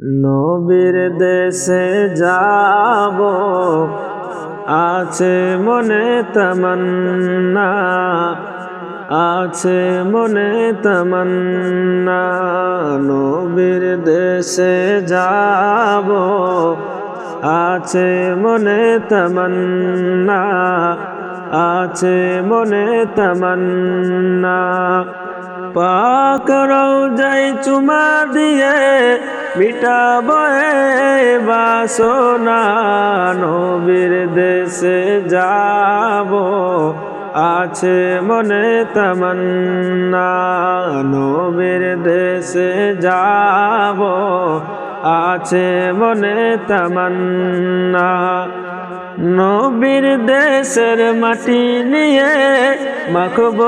নবীর দেশে যাব। আছে মনে তামান্না, আছে মনে তামান্না। নবীর দেশে যাব, আছে মনে তামান্না, আছে মনে তামান্না। পাক যাই চুমা দিয়ে, মিটাবো বাসনা। নবীর দেশে যাব, আছে মনে তামান্না। নবীর দেশে যাব, আছে মনে তামান্না। নবীর দেশের মাটি নিয়ে মাখব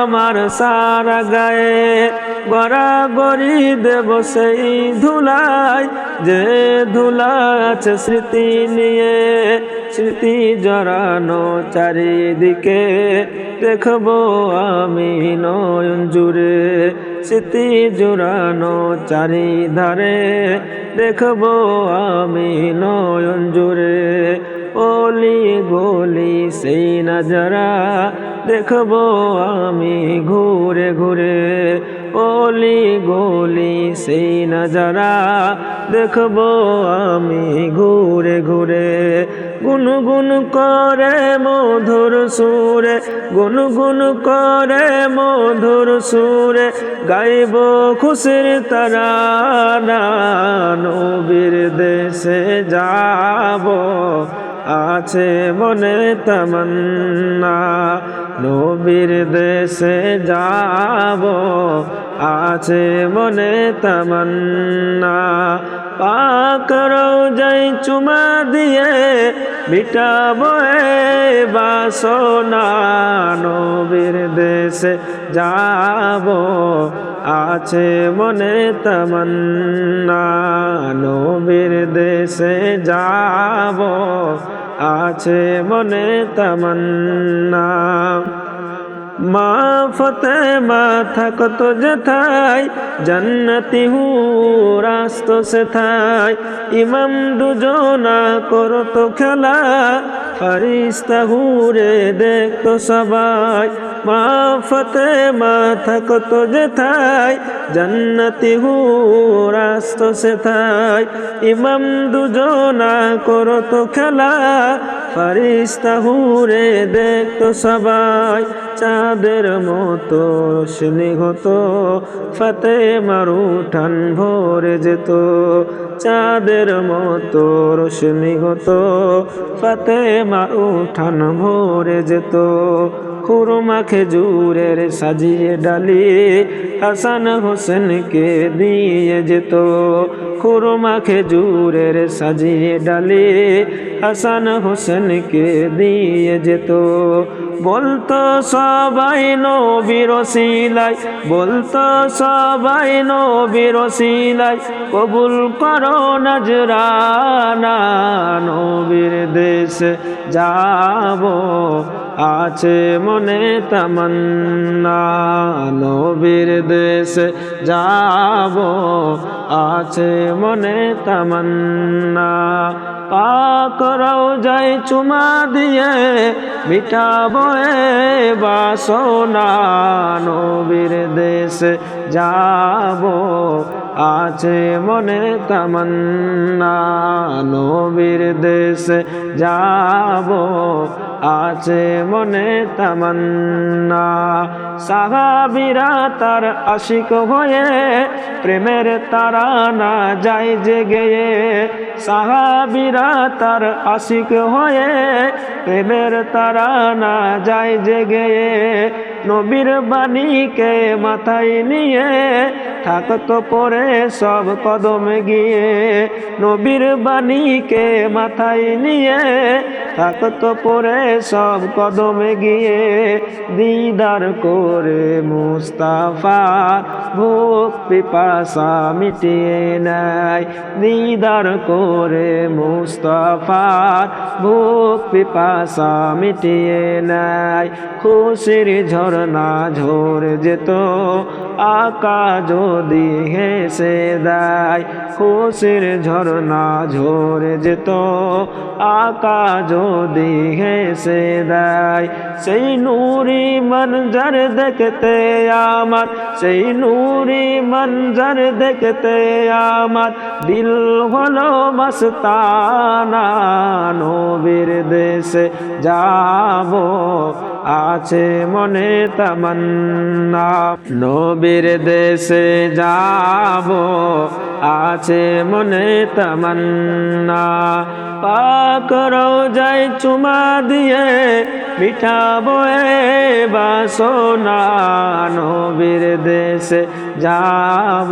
আমার সারা গায়ে। গড়াগড়ি দেব সেই ধুলাই, যে ধুলা আছে স্মৃতি নিয়ে। স্মৃতি জড়ানো চারিদিকে দেখব আমি নয়ন জুড়ে। স্মৃতি জোড়ানো চারিধারে দেখব আমি নয়ন জুড়ে। অলি গলি সেই নজরা দেখব আমি ঘুরে ঘুরে। অলি গলি সেই নজরা দেখব আমি ঘুরে ঘুরে। গুনগুন করে মধুর সুরে, গুনগুন করে মধুর সুরে গাইব খুশির তারা। নবীর দেশে যাব আছে মনে তামান্না। নবীর দেশে যাব, আছে মনে তামান্না। পাক যাই চুমা দিয়ে মিটাবো বাসনা। নবীর দেশে যাব, আছে মনে তামান্না। নবীর দেশে যাব। আছে মনে তামান্না। মা ফতে মা থাকত যেথাই জন্নতি হু রাস্ত সে থাই ইমাম দুজনা করত খেলা, ফারিস্তা হুরে দেখতো সবাই। মা ফতে মা থাকত যেথাই জন্নতি হু রাস্ত সে থাই ইমাম দুজনা করত খেলা, ফারিস্তা হুরে দেখতো সবাই। চাঁদের মতো রোশনি হতো ফাতে মারু ঠান ভরে যেত। চাঁদের মতো রোশনি হতো ফাতে মারু ঠান ভরে যেত। খুরমা খেজুরের সাজিয়ে ডালি হাসান হোসেনকে দিয়ে যেত। খুরমা খেজুরের সাজিয়ে ডালি হাসান হোসেনকে দিয়ে যেত। বলতো সবাই নবীর সিলাই বলতো সবাই নবীর সিলাই কবুল করো নজরানা নবীর দেশ যাব আছে মনে তামান্না, নবীর দেশ যাব। আছে মনে তামান্না, পাক যাই চুমা দিয়ে মিটাবো বাসনা। নবীর দেশ যাব, আছে মনে তামান্না, নবীর দেশ যাব। আছে মনে তামান্না। সাহাবিরা তার আশিক হয়ে প্রেমের তারা না যায় যে গেয়ে সাহাবিরা তার আশিক হয়ে প্রেমের তারা না যায় যে গেয়ে নবীর বাণীকে মাথায় নিয়ে থাকতো পরে সব কদমে গিয়ে। নবীর বাণীকে মাথায় নিয়ে থাকতো পরে সব কদমে গিয়ে। দিদার করে মুস্তাফা ভোগ পিপাসা মিটিয়ে নেয়। দিদার করে মুস্তাফার ভোগ পিপাসা মিটিয়ে নেয়। খুশির ঝড় ঝরনা ঝরে যেত, আকা যদি হেসে দেয় খুশির ঝরনা ঝরে যেত, আকা যদি হেসে দেয়। সেই নুরি মঞ্জর দেখতে আমার, সেই নুরি মঞ্জর দেখতে আমার, দিল হলো মস্তানা নবীর দেশে যাব। আছে মনে তামান্না। নবীর দেশে যাব, আছে মনে তামান্না। পাক যাই চুমা দিয়ে মিঠাবো এ বাসনা। নবীর দেশে যাব,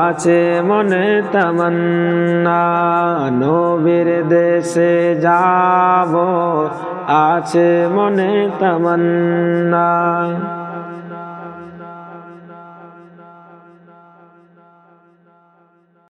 আছে মনে তামান্না। নবীর দেশে যাব আছে মনে তামান্না